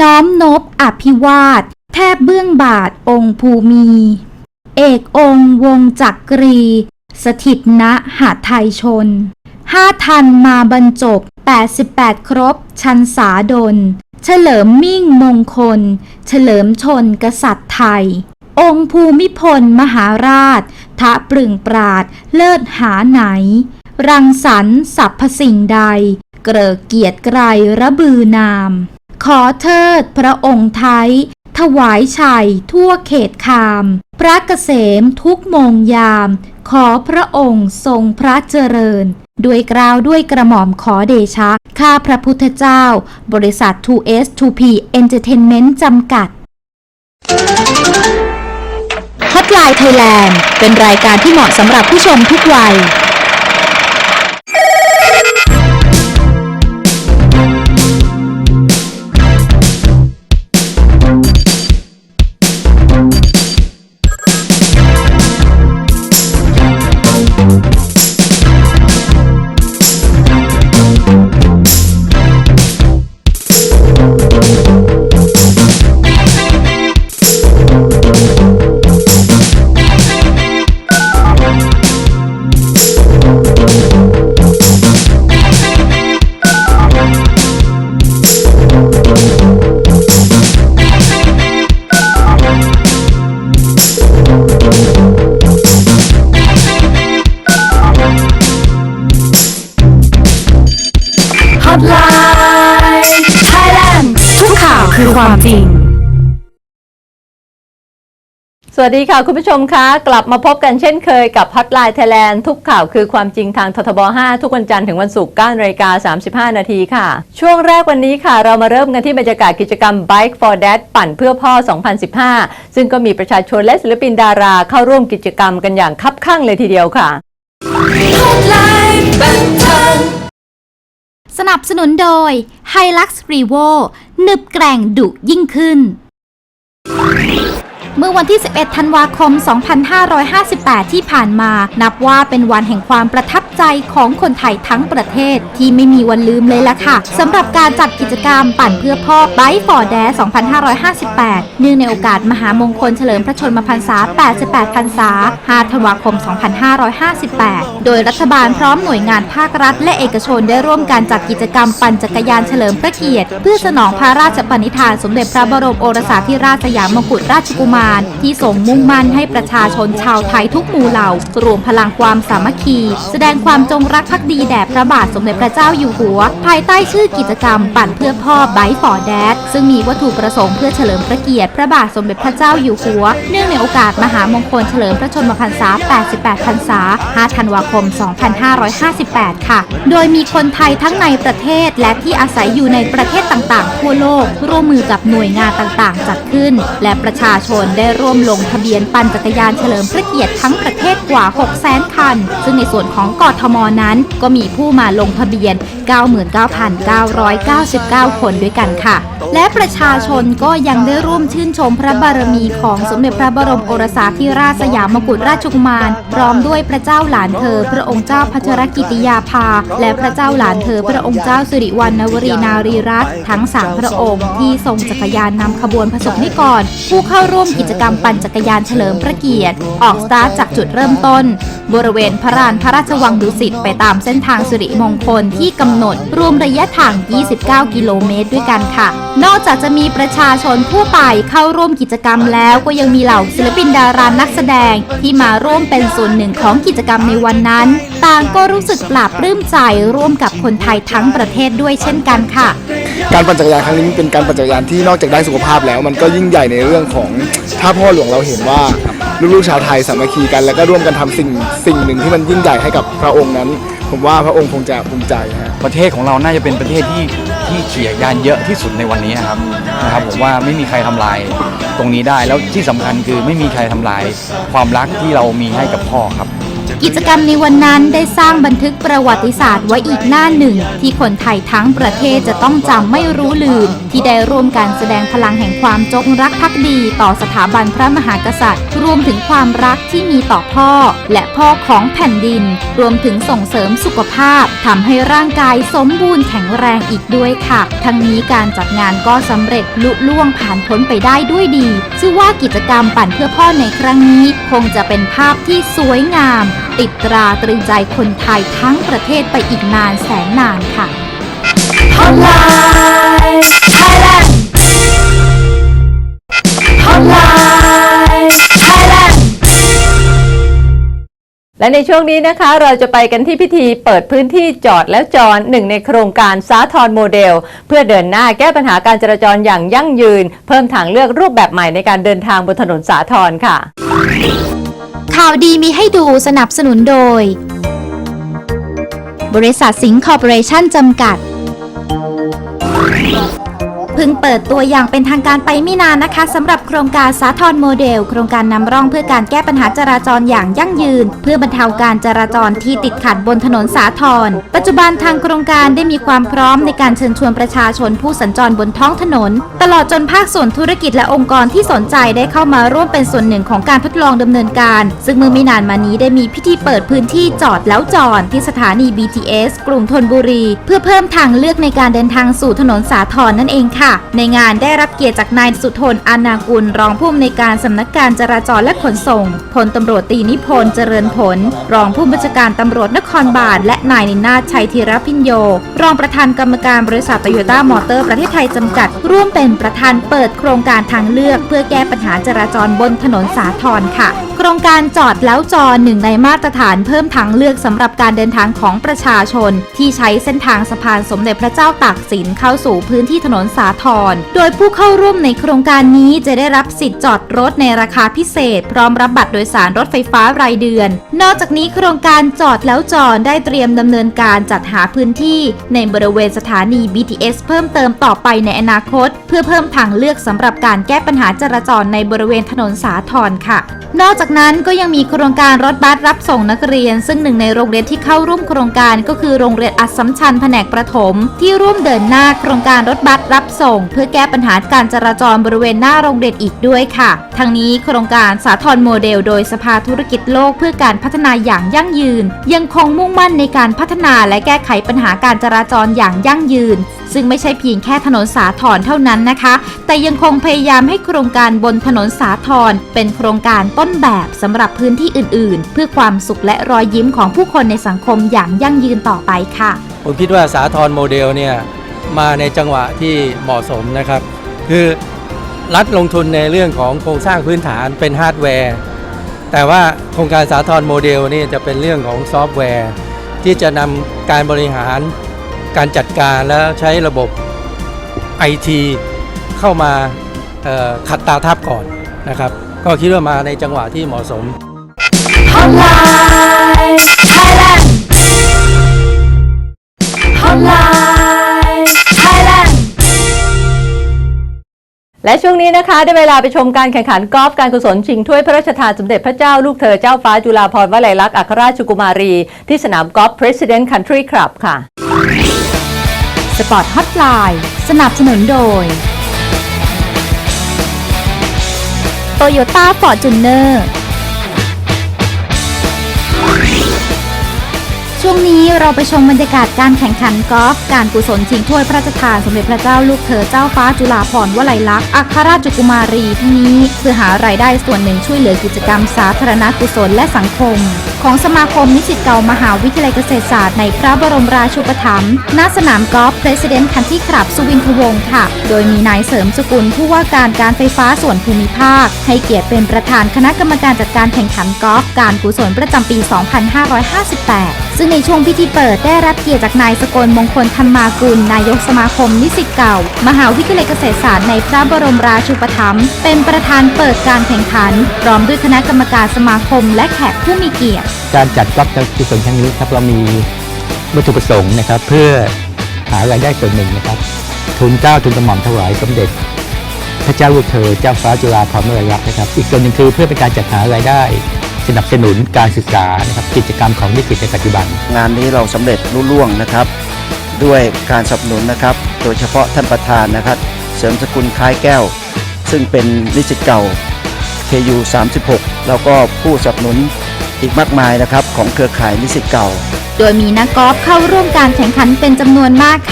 น้อมนบอภิวาท แทบเบื้องบาทองค์ภูมี เอกองค์วงจักรี สถิตณหาไทยชนห้าทันมาบรรจบ 88 ครบ ชันสาดล เฉลิมมิ่งมงคล เฉลิมชนกษัตริย์ไทย องค์ภูมิพลมหาราช ทะปรึงปราด เลิศหาไหน รังสรรค์สรรพสิ่งใด เกรอเกียรติไกรระบือนาม ขอเทิดพระองค์ไทย ถวายชัยทั่วเขตคาม พระเกษมทุกมงยาม ขอพระองค์ทรงพระเจริญ ด้วยกล่าวด้วยกระหม่อมขอเดชะ ข้าพระพุทธเจ้า บริษัท 2S 2P Entertainment จำกัดฮอตไลน์ไทยแลนด์เป็นรายการที่เหมาะสำหรับผู้ชมทุกวัย วัสดีค่ะ คุณผู้ชมคะ กลับมาพบกันเช่นเคยกับ Hotline Thailand ทุกข่าวคือความจริงทางททบ 5 ทุกวันจันทร์ถึงวันศุกร์9นาฬิกา35 นาทีค่ะ ช่วงแรกวันนี้ค่ะ เรามาเริ่มกันที่บรรยากาศกิจกรรม Bike for Dad ปั่นเพื่อพ่อ 2015 ซึ่งก็มีประชาชนและศิลปินดาราเข้าร่วมกิจกรรมกันอย่างคับข้างเลยทีเดียวค่ะสนับสนุนโดย Hilux Revo หนึบแกร่งดุยิ่งขึ้น เมื่อวันที่ 11 ธันวาคม 2558 ที่ผ่านมา นับว่าเป็นวันแห่งความประทับใจของคนไทยทั้งประเทศที่ไม่มีวันลืมเลยล่ะค่ะสำหรับการจัดกิจกรรมปั่นเพื่อพ่อ Bike for Dad 2558 เนื่องในโอกาสมหามงคลเฉลิมพระชนมพรรษา 88 พรรษา 5 ธันวาคม 2558 โดยรัฐบาลพร้อมหน่วยงานภาครัฐ และเอกชนได้ร่วมการจัดกิจกรรมปั่นจักรยานเฉลิมพระเกียรติ เพื่อสนองพระราชปณิธานสมเด็จพระบรมโอรสาธิราชสยามกุฎราชกุมารที่ทรงมุ่งมั่นให้ประชาชนชาวไทยทุกหมู่เหล่ารวมพลังความสามัคคี แสดงความจงรักภักดีแด่พระบาทสมเด็จพระเจ้าอยู่หัว ภายใต้ชื่อกิจกรรมปั่นเพื่อพ่อไบฟอร์แดดซึ่งมีวัตถุประสงค์เพื่อเฉลิมพระเกียรติพระบาทสมเด็จพระเจ้าอยู่หัว เนื่องในโอกาสมหามงคลเฉลิมพระชนมพรรษา 88 พรรษา 5 ธันวาคม 2558 ค่ะ โดยมีคนไทยทั้งในประเทศและที่อาศัยอยู่ในประเทศต่างๆ ทั่วโลก ร่วมมือกับหน่วยงานต่างๆ จัดขึ้น และประชาชนได้ร่วมลงทะเบียนปั่นจักรยานเฉลิมพระเกียรติทั้งประเทศกว่า 6 0 0 0 0คัน ซึ่งในส่วนของกทมนั้น ก็มีผู้มาลงทะเบียน 99,999 คนด้วยกันค่ะ และประชาชนก็ยังได้ร่วมชื่นชมพระบารมีของสมเด็จพระบรมโอรสาธิราชสยามกุฎราชกุมาร พร้อมด้วยพระเจ้าหลานเธอ พระองค์เจ้าพัชรกิติยาภา และพระเจ้าหลานเธอ พระองค์เจ้าสิริวัณณวรีนารีรัตน์ทั้งสามพระองค์ที่ทรงจักรยานนำขบวนผสมนิกรผู้เข้าร่วมกิจกรรมปั่นจักรยานเฉลิมพระเกียรติ ออกสตาร์ทจากจุดเริ่มต้น บริเวณพระลานพระราชวังดุสิตไปตามเส้นทางสิริมงคลที่กำหนด รวมระยะทาง 29 กิโลเมตรด้วยกันค่ะ นอกจากจะมีประชาชนทั่วไปเข้าร่วมกิจกรรมแล้วก็ยังมีเหล่าศิลปินดารานักแสดง ที่มาร่วมเป็นส่วนหนึ่งของกิจกรรมในวันนั้น ต่างก็รู้สึกปลาบปลื้มใจร่วมกับคนไทยทั้งประเทศด้วยเช่นกันค่ะ การปั่นจักรยานครั้งนี้เป็นการปั่นจักรยานที่นอกจากได้สุขภาพแล้ว มันก็ยิ่งใหญ่ในเรื่องของถ้าพ่อหลวงเราเห็นว่าลูกๆชาวไทยสามัคคีกันแล้วก็ร่วมกันทำสิ่งสิ่งหนึ่งที่มันยิ่งใหญ่ให้กับพระองค์นั้น ผมว่าพระองค์คงจะภูมิใจฮะประเทศของเราน่าจะเป็นประเทศที่ที่ขี่จักรยานเยอะที่สุดในวันนี้ครับนะครับผมว่าไม่มีใครทำลายตรงนี้ได้แล้วที่สำคัญคือไม่มีใครทำลายความรักที่เรามีให้กับพ่อครับ กิจกรรมในวันนั้นได้สร้างบันทึกประวัติศาสตร์ไว้อีกหน้าหนึ่ง ที่คนไทยทั้งประเทศจะต้องจำไม่รู้ลืม ที่ได้ร่วมกันแสดงพลังแห่งความจงรักภักดีต่อสถาบันพระมหากษัตริย์ รวมถึงความรักที่มีต่อพ่อ และพ่อของแผ่นดิน รวมถึงส่งเสริมสุขภาพทำให้ร่างกายสมบูรณ์แข็งแรงอีกด้วยค่ะ ทั้งนี้การจัดงานก็สำเร็จลุล่วงผ่านพ้นไปได้ด้วยดี ชื่อว่ากิจกรรมปั่นเพื่อพ่อในครั้งนี้ คงจะเป็นภาพที่สวยงามติดตราตรึงใจคนไทยทั้งประเทศไปอีกนานแสนนานค่ะ Hotline Thailand Hotline Thailand และในช่วงนี้นะคะเราจะไปกันที่พิธีเปิดพื้นที่จอดแล้วจอดหนึ่งในโครงการสาทรโมเดล เพื่อเดินหน้าแก้ปัญหาการจราจรอย่างยั่งยืน เพิ่มทางเลือกรูปแบบใหม่ในการเดินทางบนถนนสาทรค่ะ ข่าวดีมีให้ดูสนับสนุนโดย บริษัทสิงห์คอร์ปอเรชั่นจำกัด พิ่งเปิดตัวอย่างเป็นทางการไปไม่นานนะคะสำหรับโครงการสาทรโมเดล โครงการนำร่องเพื่อการแก้ปัญหาจราจรอย่างยั่งยืน เพื่อบรรเทาการจราจรที่ติดขัดบนถนนสาทรปัจจุบันทางโครงการได้มีความพร้อมในการเชิญชวนประชาชนผู้สัญจรบนท้องถนน ตลอดจนภาคส่วนธุรกิจและองค์กรที่สนใจได้เข้ามาร่วมเป็นส่วนหนึ่งของการทดลองดำเนินการ ซึ่งเมื่อไม่นานมานี้ได้มีพิธีเปิดพื้นที่จอดแล้วจอดที่สถานี BTS กรุงธนบุรี เพื่อเพิ่มทางเลือกในการเดินทางสู่ถนนสาทรนั่นเองค่ะในงานได้รับเกียรติจากนายสุทนอานากุล รองผู้อำนวยการสำนักการจราจรและขนส่ง พลตำรวจตีนิพนธ์เจริญผล รองผู้บัญชาการตำรวจนครบาลและนายนินาชัยธีรพิญโย รองประธานกรรมการบริษัทโตโยต้ามอเตอร์ประเทศไทยจำกัด ร่วมเป็นประธานเปิดโครงการทางเลือก เพื่อแก้ปัญหาจราจรบนถนนสาทรค่ะ โครงการจอดแล้วจอหนึ่งในมาตรฐานเพิ่มทางเลือกสำหรับการเดินทางของประชาชน ที่ใช้เส้นทางสะพานสมเด็จพระเจ้าตากสินเข้าสู่พื้นที่ถนนสาทรโดยผู้เข้าร่วมในโครงการนี้จะได้รับสิทธิ์จอดรถในราคาพิเศษ พร้อมรับบัตรโดยสารรถไฟฟ้ารายเดือน นอกจากนี้โครงการจอดแล้วจอดได้เตรียมดำเนินการจัดหาพื้นที่ในบริเวณสถานี BTS เพิ่มเติมต่อไปในอนาคต เพื่อเพิ่มทางเลือกสำหรับการแก้ปัญหาจราจรในบริเวณถนนสาทรค่ะ นอกจากนั้นก็ยังมีโครงการรถบัสรับส่งนักเรียน ซึ่งหนึ่งในโรงเรียนที่เข้าร่วมโครงการก็คือโรงเรียนอัสสัมชัญแผนกประถม ที่ร่วมเดินหน้าโครงการรถบัสรับส่ง เพื่อแก้ปัญหาการจราจรบริเวณหน้าโรงเรียนอีกด้วยค่ะ ทั้งนี้โครงการสาทรโมเดล โดยสภาธุรกิจโลกเพื่อการพัฒนาอย่างยั่งยืน ยังคงมุ่งมั่นในการพัฒนาและแก้ไขปัญหาการจราจรอย่างยั่งยืน ซึ่งไม่ใช่เพียงแค่ถนนสาทรเท่านั้นนะคะ แต่ยังคงพยายามให้โครงการบนถนนสาทรเป็นโครงการต้นแบบสำหรับพื้นที่อื่น ๆ เพื่อความสุขและรอยยิ้มของผู้คนในสังคมอย่างยั่งยืนต่อไปค่ะ ผมคิดว่าสาทรโมเดลเนี่ย มาในจังหวะที่เหมาะสมนะครับ คือรัฐลงทุนในเรื่องของโครงสร้างพื้นฐานเป็นฮาร์ดแวร์ แต่ว่าโครงการสาทรโมเดลนี่จะเป็นเรื่องของซอฟต์แวร์ ที่จะนำการบริหารการจัดการแล้วใช้ระบบ IT เข้ามาขัดตาทับก่อนนะครับ ก็คิดว่ามาในจังหวะที่เหมาะสม Hotline Thailand Hotline และช่วงนี้นะคะ ได้เวลาไปชมการแข่งขันกอล์ฟการกุศลชิงถ้วยพระราชทานสมเด็จพระเจ้าลูกเธอเจ้าฟ้าจุฬาภรณ์วลัยลักษณ์อัครราชกุมารี ที่สนามกอล์ฟ President Country Club ค่ะ สปอร์ตฮอตไลน์สนับสนุนโดย โตโยต้าฟอร์จูเนอร์ ช่วงนี้เราไปชมบรรยากาศการแข่งขันกอล์ฟการกุศลชิงถ้วยพระราชทานสมเด็จพระเจ้าลูกเธอเจ้าฟ้าจุฬาภรณ์วลัยลักษณ์อัครราชกุมารีที่นี้ เพื่อหารายได้ส่วนหนึ่งช่วยเหลือกิจกรรมสาธารณกุศลและสังคมของสมาคมนิสิตเก่ามหาวิทยาลัยเกษตรศาสตร์ในพระบรมราชูปถัมภ์ณสนามกอล์ฟ President Country Club สุวินทวงศ์ค่ะ โดยมีนายเสริมสกุลผู้ว่าการการไฟฟ้าส่วนภูมิภาค ให้เกียรติเป็นประธานคณะกรรมการจัดการแข่งขันกอล์ฟการกุศลประจำปี 2558 ซึ่งในช่วงพิธีเปิดได้รับเกียรติจากนายสกลมงคลธรรมากุล นายกสมาคมนิสิตเก่า มหาวิทยาลัยเกษตรศาสตร์ในพระบรมราชูปถัมภ์เป็นประธานเปิดการแข่งขันพร้อมด้วยคณะกรรมการสมาคมและแขกผู้มีเกียรติการจัดกอล์ฟการกุศลครั้งนี้ครับเรามีวัตถุประสงค์นะครับ เพื่อหารายได้ส่วนหนึ่งนะครับ ทุนเก้าทุนกระหม่อมถวายสมเด็จ พระเจ้าลูกเธอเจ้าฟ้าจุฬาภรณ์วลัยลักษ์นะครับ อีกส่วนหนึ่งคือเพื่อเป็นการจัดหารายได้ สนับสนุนการศึกษานะครับกิจกรรมของนิสิตในปัจจุบัน งานนี้เราสำเร็จรุ่ล่วงนะครับ ด้วยการสนับสนุนนะครับ โดยเฉพาะท่านประธานนะครับ เสริมสกุลคล้ายแก้ว ซึ่งเป็นนิสิตเก่า KU 36 แล้วก็ผู้สนับสนุน อีกมากมายนะครับของเครือข่ายนิสิตเก่า โดยมีนักกอล์ฟเข้าร่วมการแข่งขันเป็นจำนวนมากค่ะ